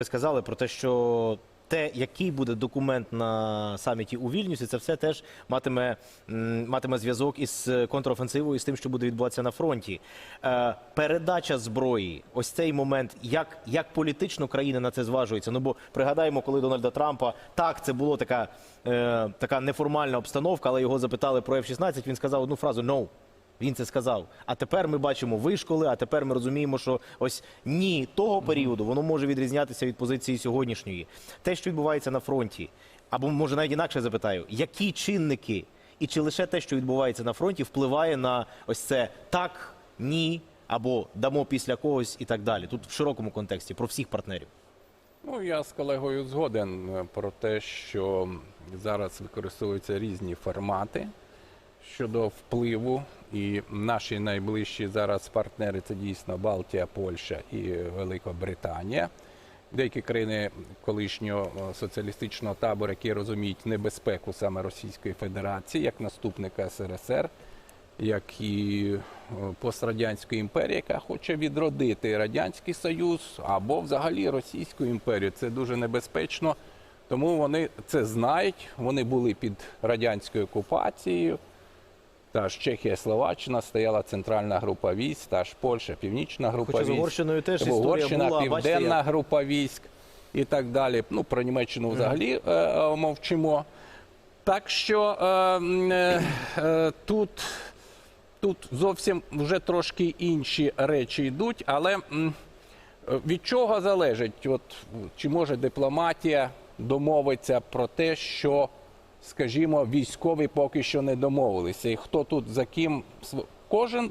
Ви сказали про те, що те, який буде документ на саміті у Вільнюсі, це все теж матиме, матиме зв'язок із контрофенсивою, з тим, що буде відбуватися на фронті. Е, передача зброї, ось цей момент, як, як політично країни на це зважуються. Ну бо пригадаємо, коли Дональда Трампа так це було така, е, така неформальна обстановка, але його запитали про F-16, Він сказав одну фразу «no». Він це сказав. А тепер ми бачимо вишколи, а тепер ми розуміємо, що ось ні того періоду воно може відрізнятися від позиції сьогоднішньої. Те, що відбувається на фронті, або може навіть інакше запитаю, які чинники і чи лише те, що відбувається на фронті, впливає на ось це так, ні, або дамо після когось і так далі. Тут в широкому контексті про всіх партнерів. Ну, я з колегою згоден е, про те, що зараз використовуються різні формати щодо впливу. І наші найближчі зараз партнери це дійсно Балтія, Польща і Велика Британія. Деякі країни колишнього е, соціалістичного табору, які розуміють небезпеку саме Російської Федерації як наступника СРСР, як і е, пострадянської імперії, яка хоче відродити Радянський Союз або взагалі Російську імперію. Це дуже небезпечно, тому вони це знають. Вони були під радянською окупацією. Та ж Чехія, Словаччина стояла центральна група військ, та ж Польща, північна група Хоча з. Угорщиною теж історія Угорщина, була, південна як. група військ і так далі. Ну про Німеччину взагалі е, е, мовчимо. Так що е, е, е, тут, тут зовсім вже трошки інші речі йдуть, але від чого залежить? От, чи може дипломатія домовиться про те, що, скажімо, військові поки що не домовилися, і хто тут за ким Кожен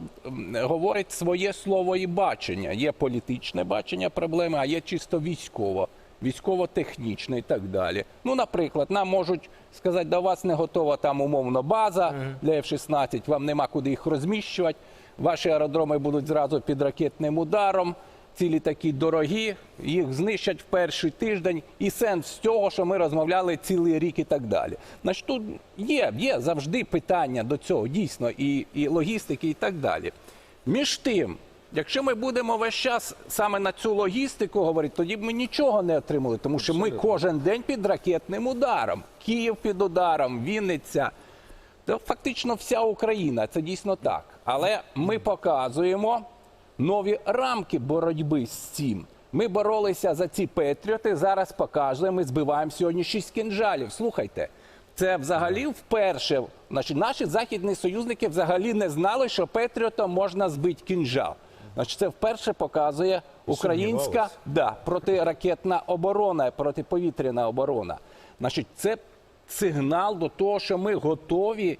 говорить своє слово і бачення. Є політичне бачення проблеми, а є чисто військово, військово-технічне і так далі. Ну, наприклад, нам можуть сказати, до вас не готова там умовно база для F-16, вам нема куди їх розміщувати. Ваші аеродроми будуть зразу під ракетним ударом. Ці літаки дорогі, їх знищать в перший тиждень, і сенс з цього, що ми розмовляли цілий рік і так далі. Значить, тут є, є завжди питання до цього, дійсно, і, і логістики, і так далі. Між тим, якщо ми будемо весь час саме на цю логістику говорити, тоді б ми нічого не отримали, тому що ми кожен день під ракетним ударом. Київ під ударом, Вінниця. Це фактично вся Україна, це дійсно так. Але ми показуємо нові рамки боротьби з цим. Ми боролися за ці петріоти. Зараз показуємо. Ми збиваємо сьогодні шість кінжалів. Слухайте, це взагалі вперше. Значить, наші західні союзники взагалі не знали, що петріотом можна збити кінжал. Значить, це вперше показує українська да, протиракетна оборона, протиповітряна оборона. Значить, це сигнал до того, що ми готові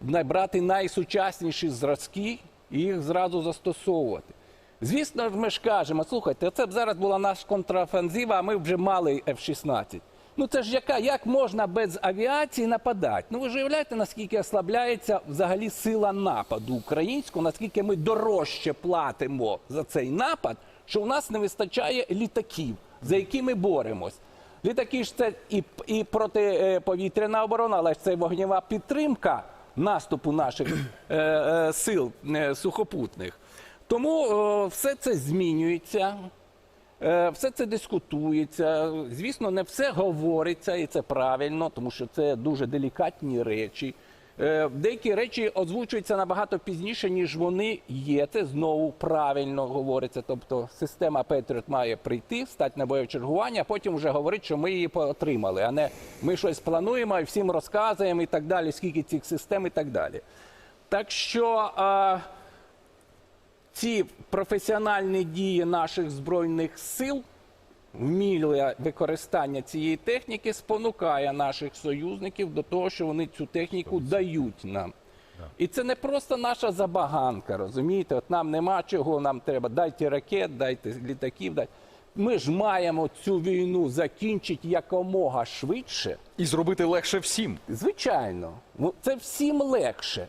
набрати найсучасніші зразки і їх зразу застосовувати. Звісно ж, ми ж кажемо, слухайте, це б зараз була наша контрафанзива, а ми вже мали F-16. Ну це ж яка, як можна без авіації нападати? Ну ви ж уявляєте, наскільки ослабляється взагалі сила нападу українського, наскільки ми дорожче платимо за цей напад, що у нас не вистачає літаків, за які ми боремось. Літаки ж це і, і протиповітряна оборона, але ж це вогнєва підтримка наступу наших е, е, сил е, сухопутних. Тому е, все це змінюється. Е, Все це дискутується. Звісно, не все говориться, і це правильно, тому що це дуже делікатні речі. Е, Деякі речі озвучуються набагато пізніше, ніж вони є. Це знову правильно говориться. Тобто система Patriot має прийти, стати на бойове чергування, а потім вже говорить, що ми її отримали, а не ми щось плануємо і всім розказуємо і так далі, скільки цих систем і так далі. Так що. А, ці професіональні дії наших збройних сил, вміле використання цієї техніки спонукає наших союзників до того, що вони цю техніку дають нам. І це не просто наша забаганка, розумієте? От нам нема чого, нам треба дайте ракет, дайте літаків. Дайте. Ми ж маємо цю війну закінчити якомога швидше. І зробити легше всім. Звичайно, Ну, це всім легше.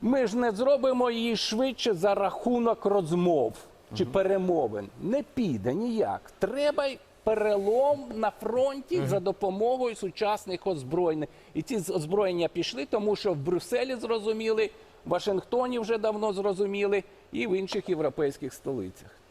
Ми ж не зробимо її швидше за рахунок розмов чи перемовин. Не піде ніяк. Треба й перелом на фронті за допомогою сучасних озброєнь. І ці озброєння пішли, тому що в Брюсселі зрозуміли, в Вашингтоні вже давно зрозуміли, і в інших європейських столицях.